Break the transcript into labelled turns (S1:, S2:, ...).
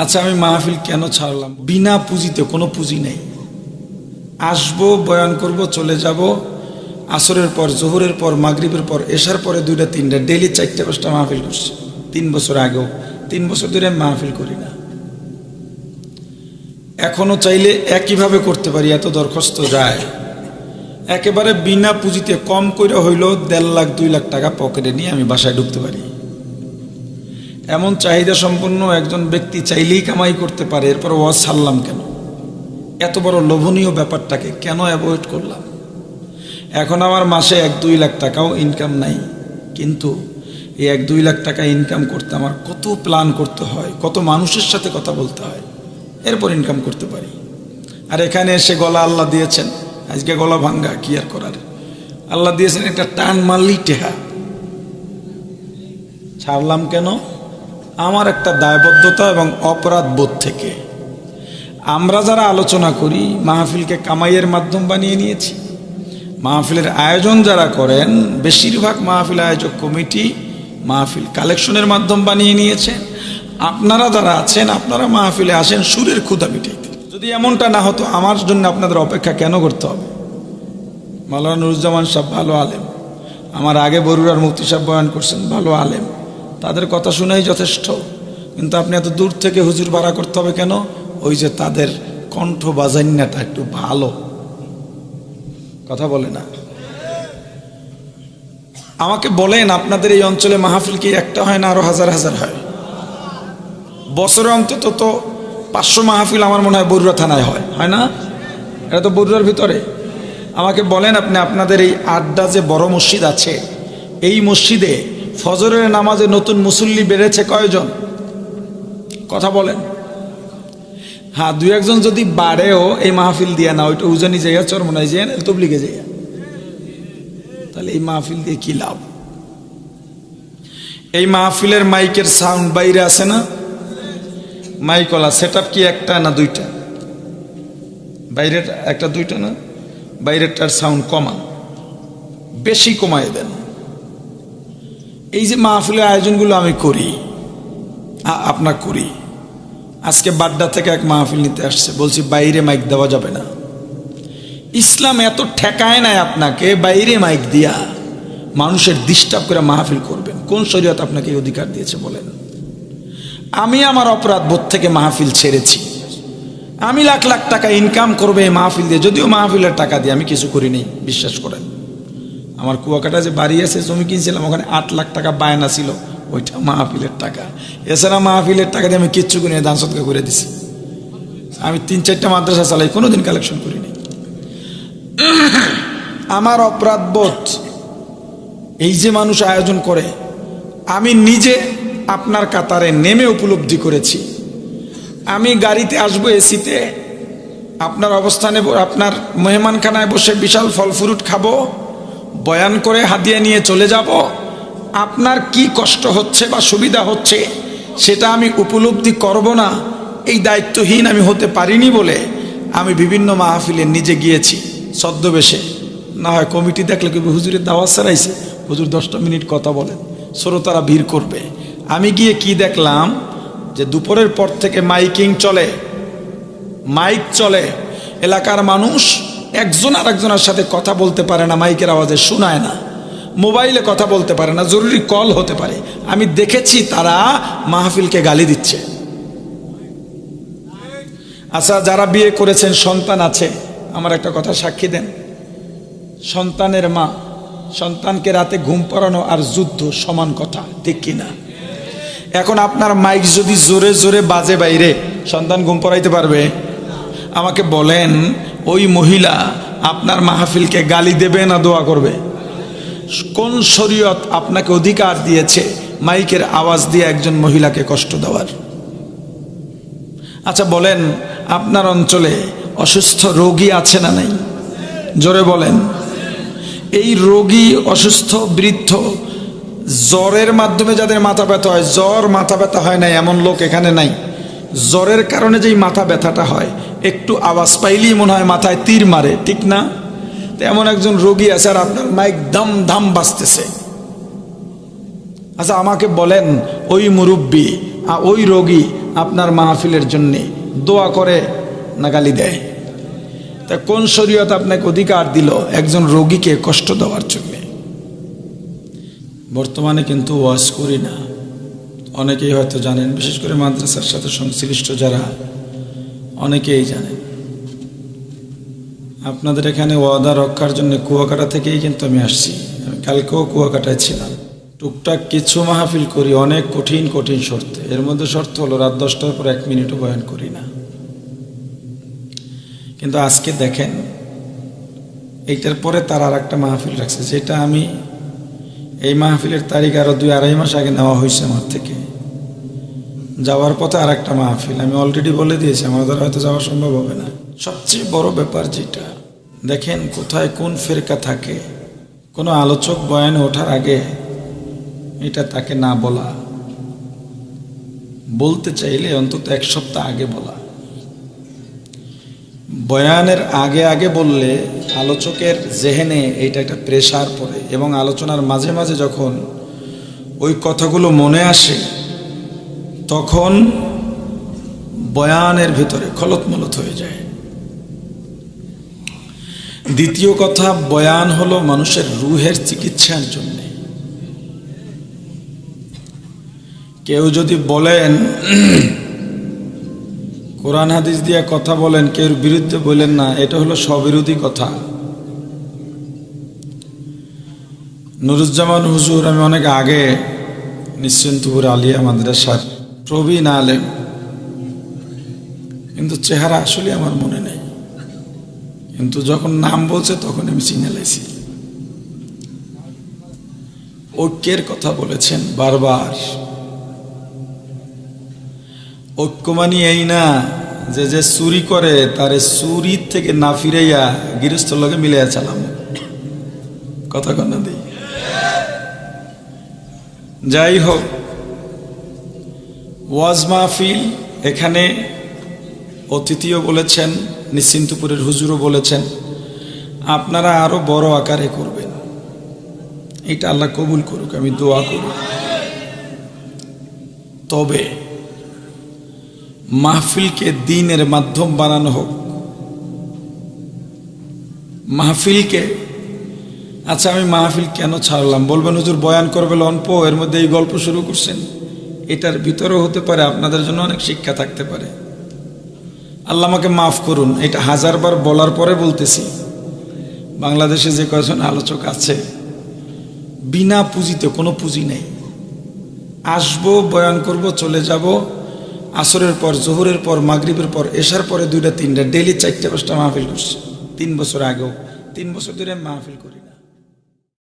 S1: আচ্ছা আমি মাহফিল কেন ছাড়লাম? বিনা পুঁজিতে, কোনো পুঁজি নেই। আসব, বয়ান করব, চলে যাব। আসরের পর, জোহরের পর, মাগরিবের পর এসার পরে দুইটা, তিনটা ডেলি চারটা, পাঁচটা মাহফিল করছি। তিন বছর আগেও। তিন বছর ধরে আমি মাহফিল করি না। এখনও চাইলে একইভাবে করতে পারি, এত দরখাস্ত যায়। একেবারে বিনা পুঁজিতে কম করে হইল দেড় লাখ, দুই লাখ টাকা পকেটে নিয়ে আমি বাসায় ঢুকতে পারি। এমন চাহিদা সম্পন্ন একজন ব্যক্তি চাইলেই কামাই করতে পারে, এরপর ওয়াজ ছাড়লাম কেন? এত বড় লোভনীয় ব্যাপারটাকে কেন অ্যাভয়েড করলাম? এখন আমার মাসে এক দুই লাখ টাকাও ইনকাম নাই, কিন্তু এই এক দুই লাখ টাকা ইনকাম করতে আমার কত প্ল্যান করতে হয়, কত মানুষের সাথে কথা বলতে হয়, এরপর ইনকাম করতে পারি। আর এখানে এসে গলা আল্লাহ দিয়েছেন, আজকে গলা ভাঙ্গা, কি আর করার? আল্লাহ দিয়েছেন একটা টান মারলি টেহা। ছাড়লাম কেন? আমার একটা দায়বদ্ধতা এবং অপরাধ বোধ থেকে। আমরা যারা আলোচনা করি, মাহফিলকে কামাইয়ের মাধ্যম বানিয়ে নিয়েছি। মাহফিলের আয়োজন যারা করেন, বেশিরভাগ মাহফিল আয়োজক কমিটি মাহফিল কালেকশনের মাধ্যম বানিয়ে নিয়েছেন আপনারা যারা আছেন, আপনারা মাহফিলে আসেন, সুরের ক্ষুদা মিটাইতে। যদি এমনটা না হতো, আমার জন্য আপনাদের অপেক্ষা কেন করতে হবে? মাওলানা নুরুজ্জামান সাহেব ভালো আলেম। আমার আগে বরুরার মুক্তি সাহেব বয়ান করছেন, ভালো আলেম। তাদের কথা শুনেই যথেষ্ট। কিন্তু আপনি এত দূর থেকে হুজুর ভাড়া করতে হবে কেন? ওই যে তাদের কণ্ঠ বাজান্যাটা একটু ভালো। কথা বলে না। আমাকে বলেন, আপনাদের এই অঞ্চলে মাহফিল কি একটা হয় না আরও হাজার হাজার হয়? বছরে অন্তত তো পাঁচশো মাহফিল আমার মনে হয় বরুড়া থানায় হয়। হয় না? এটা তো বরুড়ার ভিতরে। আমাকে বলেন আপনি, আপনাদের এই আড্ডা যে বড় মসজিদ আছে, এই মসজিদে ফজরের নামাজে নতুন মুসল্লি বেড়েছে কয়জন? কথা বলেন। হ্যাঁ দু একজন যদি বাড়েও এই মাহফিল দিয়ে না, ওইটা উজানি জায়গা চরমনাই যায় না, তবলিগে জায়গা তাহলে এই মাহফিল দিয়ে কি লাভ? এই মাহফিলের মাইকের সাউন্ড বাইরে আছে না? মাইকলা সেট কি একটা না দুইটা? বাইরের একটা দুইটা না? বাইরেরটার সাউন্ড কমান। বেশি কমায় দেন। এই যে মাহফিলের আয়োজনগুলো আমি করি আপনার করি। আজকে বাড্ডা থেকে এক মাহফিল নিতে আসছে, বলছি বাইরে মাইক দেওয়া যাবে না। ইসলাম এত ঠেকায় নাই আপনাকে, বাইরে মাইক দিয়া মানুষের ডিস্টার্ব করে মাহফিল করবেন। কোন শরীয়ত আপনাকে অধিকার দিয়েছে বলেন? আমি আমার অপরাধ বোধ থেকে মাহফিল ছেড়েছি। আমি লাখ লাখ টাকা ইনকাম করবে এই মাহফিল দিয়ে, যদিও মাহফিলের টাকা দিয়ে আমি কিছু করিনি, বিশ্বাস করেন। আমার কুয়াকাটা যে বাড়ি আছে, জমি কিনছিলাম, ওখানে আট লাখ টাকা বায়না ছিল। ওইটা মাহফিলের টাকা। এছাড়া মাহফিলের টাকা দিয়ে আমি কিচ্ছু কিনে দান সৎকার করে দিছি। আমি তিন চারটা মাদ্রাসা চালাই, কোনোদিন কালেকশন করিনি। আমার অপরাধ বোধ, এই যে মানুষ আয়োজন করে, আমি নিজে আপনার কাতারে নেমে উপলব্ধি করেছি। আমি গাড়িতে আসব এসিতে, আপনার অবস্থানে আপনার মেহমানখানায় বসে বিশাল ফল ফ্রুট খাব বয়ান করে হাতিয়ে নিয়ে চলে যাব? আপনার কি কষ্ট হচ্ছে বা সুবিধা হচ্ছে সেটা আমি উপলব্ধি করব না। এই দায়িত্বহীন আমি হতে পারিনি বলে আমি বিভিন্ন মাহফিলে নিজে গিয়েছি ছদ্মবেশে। না হয় কমিটি দেখলে কি হুজুরের দাওয়াত সারাইছে? হুজুর দশটা মিনিট কথা বলেন, শ্রোতারা ভিড় করবে। আমি গিয়ে কি দেখলাম? যে দুপুরের পর থেকে মাইকিং চলে, মাইক চলে, এলাকার মানুষ একজন আর একজনের সাথে কথা বলতে পারে না, মাইকের আওয়াজে শোনায় না, মোবাইলে কথা বলতে পারে না, জরুরি কল হতে পারে। আমি দেখেছি তারা মাহফিলকে গালি দিচ্ছে। আচ্ছা যারা বিয়ে করেছেন, সন্তান আছে, আমার একটা কথা সাক্ষী দেন। সন্তানের মা, সন্তানকে রাতে ঘুম পাড়ানো আর যুদ্ধ সমান কথা, ঠিক কিনা এখন আপনার মাইক যদি জোরে জোরে বাজে বাইরে, সন্তান ঘুম পড়াইতে পারবে? আমাকে বলেন ওই মহিলা আপনার মাহফিলকে গালি দেবে না দোয়া করবে? কোন শরীয়ত আপনাকে অধিকার দিয়েছে মাইকের আওয়াজ দিয়ে একজন মহিলাকে কষ্ট দেওয়ার? আচ্ছা বলেন, আপনার অঞ্চলে অসুস্থ রোগী আছে না নাই? জোরে বলেন। এই রোগী, অসুস্থ, বৃদ্ধ, জ্বরের মাধ্যমে যাদের মাথা ব্যথা হয়, জ্বর মাথা ব্যথা হয় না এমন লোক এখানে নাই। জ্বরের কারণে যেই মাথা ব্যথাটা হয়, একটু আওয়াজ পাইলেই মনে হয় মাথায় তীর মারে, ঠিক না? তো এমন একজন রোগী আছে আর আপনার মাইক দাম দাম বাজতেছে। আচ্ছা আমাকে বলেন, ওই মুরব্বী ওই রোগী আপনার মাহফিলের জন্যে দোয়া করে না গালি দেয়? তা কোন শরীয়ত আপনাকে অধিকার দিল একজন রোগীকে কষ্ট দেওয়ার জন্যে? বর্তমানে কিন্তু ওয়াজ করি না। অনেকেই হয়তো জানেন, বিশেষ করে মাদ্রাসার সাথে সংশ্লিষ্ট যারা, অনেকেই জানেন। আপনাদের এখানে ওয়াদা রক্ষার জন্য কুয়াকাটা থেকেই কিন্তু আমি আসছি। কালকেও কুয়াকাটায় ছিলাম। টুকটাক কিছু মাহফিল করি, অনেক কঠিন কঠিন শর্তে। এর মধ্যে শর্ত হলো রাত দশটার পর এক মিনিটও বয়ান করি না। কিন্তু আজকে দেখেন, এইটার পরে তার আর একটা মাহফিল রাখছে, যেটা আমি এই মাহফিলের তারিখ আরও দুই আড়াই মাস আগে নেওয়া হয়েছে আমার থেকে। যাওয়ার পথে আর একটা মাহফিল। আমি অলরেডি বলে দিয়েছি, আমার দ্বারা হয়তো যাওয়া সম্ভব হবে না। সবচেয়ে বড় ব্যাপার যেটা, দেখেন কোথায় কোন ফেরকা থাকে। কোনো আলোচক বয়ানে ওঠার আগে এটা তাকে না বলা। বলতে চাইলে অন্তত এক সপ্তাহ আগে বলা। বয়ানের আগে আগে বললে আলোচকের জেহেনে এইটা একটা প্রেশার পড়ে এবং আলোচনার মাঝে মাঝে যখন ওই কথাগুলো মনে আসে, তখন বয়ানের ভিতরে খলতমলত হয়ে যায়। দ্বিতীয় কথা, বয়ান হলো মানুষের রুহের চিকিৎসার জন্য। কেউ যদি বলেন কোরআন হাদিস দিয়ে কথা বলেন কেউ বিরুদ্ধে বলেন না, এটা হলো স্ববিরোধী কথা। নুরুজ্জামান হুজুর, আমি অনেক আগে নিশ্চিন্তপুর আলিয়া মাদ্রাসার প্রবীণ আলেম, কিন্তু চেহারা আসলে আমার মনে নেই। কিন্তু যখন নাম বলছে, তখন আমি চিনে লাইছি ঐক্যের কথা বলেছেন বারবার। ঐক্য মানি এই না যে যে চুরি করে তারে চুরির থেকে না ফিরাইয়া গৃহস্থ লোকে মিলাইয়া চালাম। কথা কন্যা দিই যাই হোক, ওয়াজ মাহফিল এখানে অতিথিও বলেছেন, নিশ্চিন্তপুরের হুজুরও বলেছেন, আপনারা আরও বড় আকারে করবেন। এটা আল্লাহ কবুল করুক, আমি দোয়া করুক। তবে মাহফিলকে দিনের মাধ্যম বানানো হোক। মাহফিলকে আচ্ছা আমি মাহফিল কেন ছাড়লাম? বলবেন, হুজুর, বয়ান করবে অল্প এর মধ্যে এই গল্প শুরু করছেন। এটার ভিতরেও হতে পারে, আপনাদের জন্য অনেক শিক্ষা থাকতে পারে। আল্লাহ আমাকে মাফ করুন, এটা হাজারবার বলার পরে বলতেছি। বাংলাদেশে যে কয়েকজন আলোচক আছে, বিনা পুঁজিতে, কোনো পুঁজি নেই। আসব, বয়ান করব, চলে যাব আসরের পর, জোহরের পর, মাগরীবের পর এসার পরে দুইটা, তিনটা ডেলি চারটে, পাঁচটা মাহফিল করছে। তিন বছর আগেও, তিন বছর ধরে আমি মাহফিল করি।